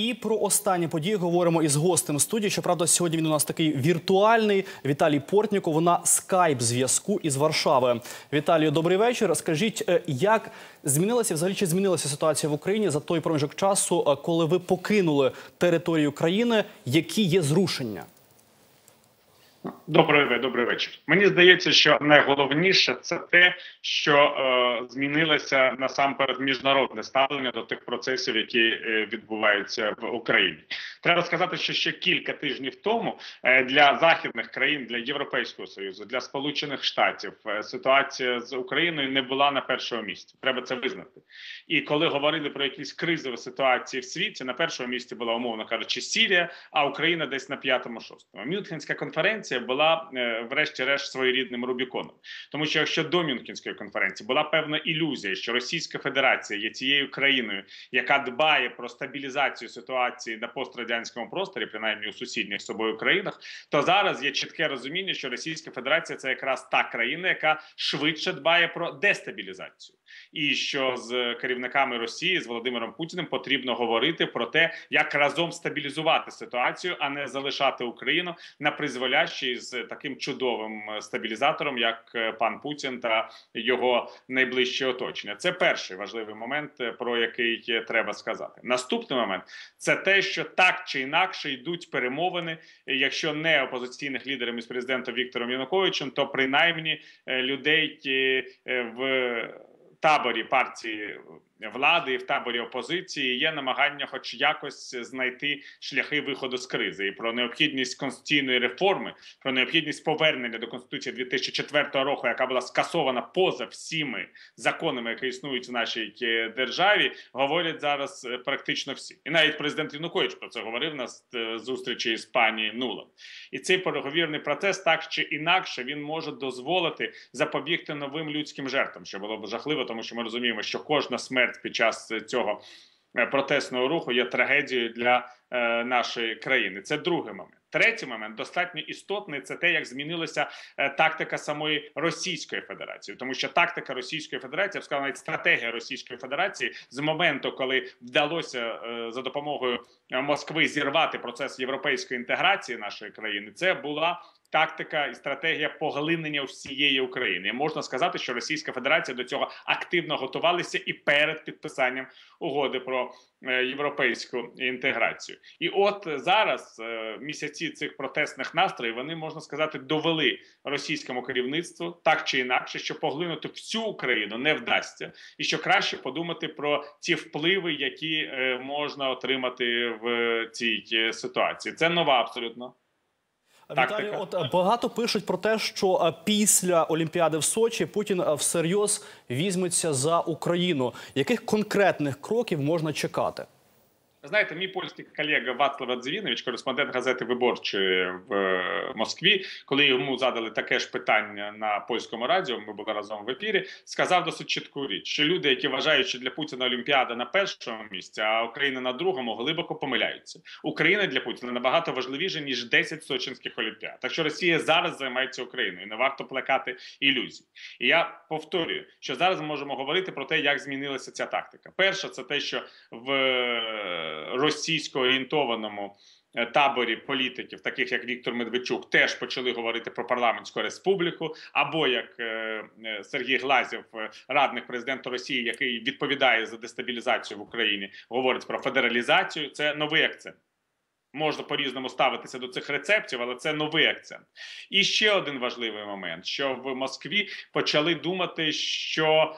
І про останні події говоримо із гостем студії. Щоправда, сьогодні він у нас такий віртуальний Віталій Портніков на скайп зв'язку із Варшави. Віталію, добрий вечір. Скажіть, е, як змінилася взагалі чи змінилася ситуація в Україні за той проміжок часу, е, коли ви покинули територію країни? Які є зрушення? Добрий добрий вечір. Мені здається, що найголовніше це те, що е, змінилося насамперед міжнародне ставлення до тих процесів, які е, відбуваються в Україні. Треба сказати, що ще кілька тижнів тому е, для західних країн, для Європейського союзу, для Сполучених Штатів е, ситуація з Україною не була на першому місці. Треба це визнати. І коли говорили про якісь кризові ситуації в світі, на першому місці була умовно кажучи Сірія, а Україна десь на п'ятому-шостому. Мюнхенська конференція була е, врешті-решт своєрідним Рубіконом, тому що якщо до Мюнхенської конференції була певна ілюзія, що Російська Федерація є тією країною, яка дбає про стабілізацію ситуації на пострадянському просторі, принаймні у сусідніх з собою країнах, то зараз є чітке розуміння, що Російська Федерація це якраз та країна, яка швидше дбає про дестабілізацію, і що з керівниками Росії з Володимиром Путіним потрібно говорити про те, як разом стабілізувати ситуацію, а не залишати Україну на призволящій з таким чудовим стабілізатором, як пан Путін та його найближче оточення. Це перший важливий момент, про який треба сказати. Наступний момент це те, що так чи інакше йдуть перемовини, якщо не опозиційних лідерів із президентом Віктором Януковичем, то принаймні людей в таборі партії влади і в таборі опозиції є намагання, хоч якось знайти шляхи виходу з кризи, і про необхідність конституційної реформи, про необхідність повернення до конституції 2004 року, яка була скасована поза всіми законами, які існують в нашій е, державі, говорять зараз е, практично всі, і навіть президент Янукович про це говорив на е, зустрічі з пані Нула. І цей переговірний процес так чи інакше він може дозволити запобігти новим людським жертвам, що було б жахливо, тому що ми розуміємо, що кожна смерть під час цього е, протестного руху є трагедією для е, нашої країни. Це другий момент. Третій момент достатньо істотний. Це те, як змінилася е, тактика самої Російської Федерації, тому що тактика Російської Федерації я б сказав, навіть стратегія Російської Федерації з моменту, коли вдалося е, за допомогою Москви зірвати процес європейської інтеграції нашої країни, це була тактика і стратегія поглинення всієї України. Можна сказати, що Російська Федерація до цього активно готувалася і перед підписанням угоди про е, європейську інтеграцію. І от зараз е, місяці цих протестних настроїв вони можна сказати довели російському керівництву так чи інакше, що поглинути всю Україну не вдасться, і що краще подумати про ті впливи, які е, можна отримати в цій ситуації. Це нова абсолютно. Віталій, от е, багато пишуть про те, що е, після Олімпіади в Сочі Путін е, всерйоз візьметься за Україну. Яких конкретних кроків можна чекати? Знаєте, мій польський колега Вацлав Адзевінович, кореспондент газети Виборчі в е, Москві, коли йому задали таке ж питання на польському радіо, ми були разом в ефірі, сказав досить чітку річ, що люди, які вважають, що для Путіна Олімпіада на першому місці, а Україна на другому, глибоко помиляються. Україна для Путіна набагато важливіша ніж 10 сочинських олімпіад. Так що Росія зараз займається Україною, не варто плекати ілюзій. І я повторюю, що зараз ми можемо говорити про те, як змінилася ця тактика. Перше, це те, що в російсько орієнтованому е, таборі політиків, таких як Віктор Медведчук, теж почали говорити про парламентську республіку, або як е, е, Сергій Глазів, радник президента Росії, який відповідає за дестабілізацію в Україні, говорить про федералізацію. Це новий акцент. Можна по різному ставитися до цих рецептів, але це новий акцент. І ще один важливий момент: що в Москві почали думати, що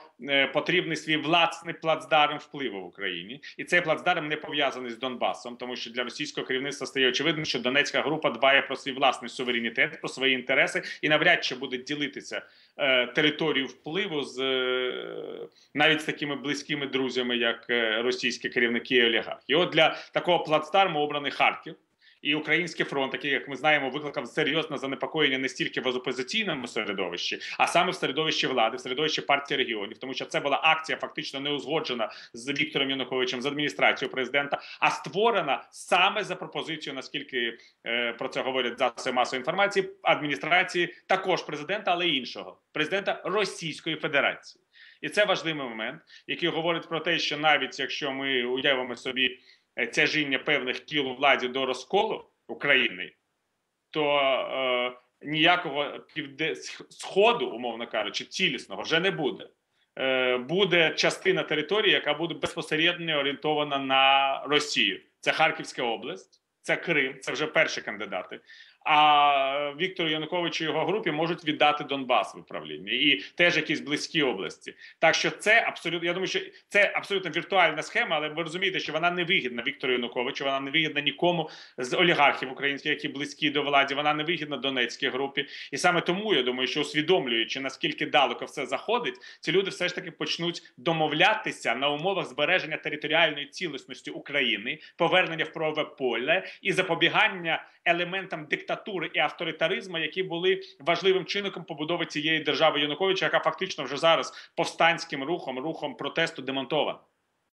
потрібний свій власний плацдарм впливу в Україні, і цей плацдарм не пов'язаний з Донбасом, тому що для російського керівництва стає очевидним, що Донецька група дбає про свій власний суверенітет, про свої інтереси і навряд чи буде ділитися е, територію впливу з е, навіть з такими близькими друзями, як е, російські керівники і олігархи. І От для такого плацдарму обраний Харків. І український фронт, який, як ми знаємо, викликав серйозне занепокоєння не стільки в опозиційному середовищі, а саме в середовищі влади, в середовищі партії регіонів, тому що це була акція фактично не узгоджена з Віктором Януковичем, з адміністрацією президента, а створена саме за пропозицією, наскільки е, про це говорять засоби масової інформації, адміністрації також президента, але іншого президента Російської Федерації. І це важливий момент, який говорить про те, що навіть якщо ми уявимо собі тяжіння певних кіл у владі до розколу України, то е, ніякого півде сходу, умовно кажучи, цілісного вже не буде. Е, буде частина території, яка буде безпосередньо орієнтована на Росію. Це Харківська область, це Крим, це вже перші кандидати. А Віктору Януковичу його групі можуть віддати Донбас в управління і теж якісь близькі області. Так що це абсолютно. Я думаю, що це абсолютно віртуальна схема, але ви розумієте, що вона не вигідна Віктору Януковичу. Вона не вигідна нікому з олігархів українських, які близькі до влади. Вона не вигідна Донецькій групі. І саме тому я думаю, що усвідомлюючи наскільки далеко все заходить, ці люди все ж таки почнуть домовлятися на умовах збереження територіальної цілісності України, повернення в правове поле і запобігання елементам диктатури і авторитаризму, які були важливим чинником побудови цієї держави Януковича, яка фактично вже зараз повстанським рухом, рухом протесту демонтована.